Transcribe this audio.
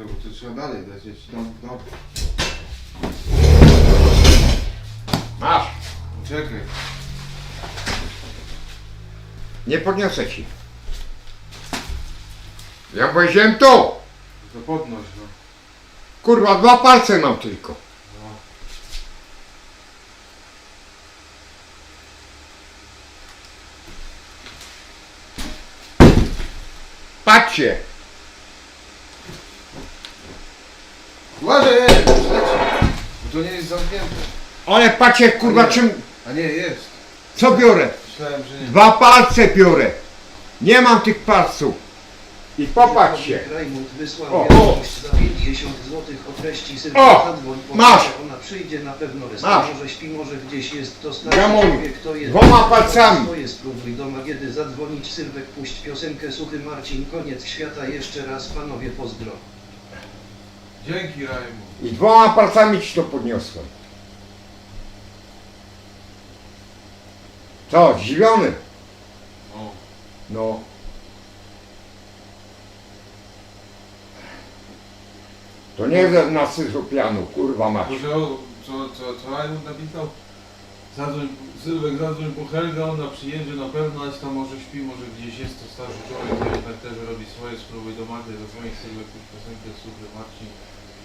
To trzeba dalej lecieć. No, no. Masz. Czekaj. Nie podniosę ci. Ja powiedziałem tu. To podnoś no. Kurwa, dwa palce mam tylko. no. Patrzcie. To nie jest zamknięte. Ale patrzcie, kurwa, czym... A nie, jest. Co biorę? Myślałem, że nie. Dwa palce biorę. Nie mam tych palców. I popatrzcie. Rajmund wysłał O, wiadomość za 50 zł o treści O, masz. że Ona przyjdzie na pewno. Masz. Może śpi, może gdzieś jest to starszy Gamoń. człowiek, to jest. Dwoma palcami. Swoje spróbuj doma, kiedy zadzwonić Sylwek, puść piosenkę Suchy Marcin, koniec świata, jeszcze raz panowie pozdro. Dzięki Rajmu. I dwoma palcami ci to podniosłem. Co, zdziwiony? O. No. To nie ze- na syzopianu, kurwa mać. Może o, co, co, co Rajmund napisał? Zadzwoń, Sylwek zadzwoń po Helgę, ona przyjedzie na pewno, ale tam może śpi, może gdzieś jest to starszy człowiek, jednak też robi swoje, spróbuj do Magdy zadzwonić Sylwek, puść piosenkę Suchy Marcin,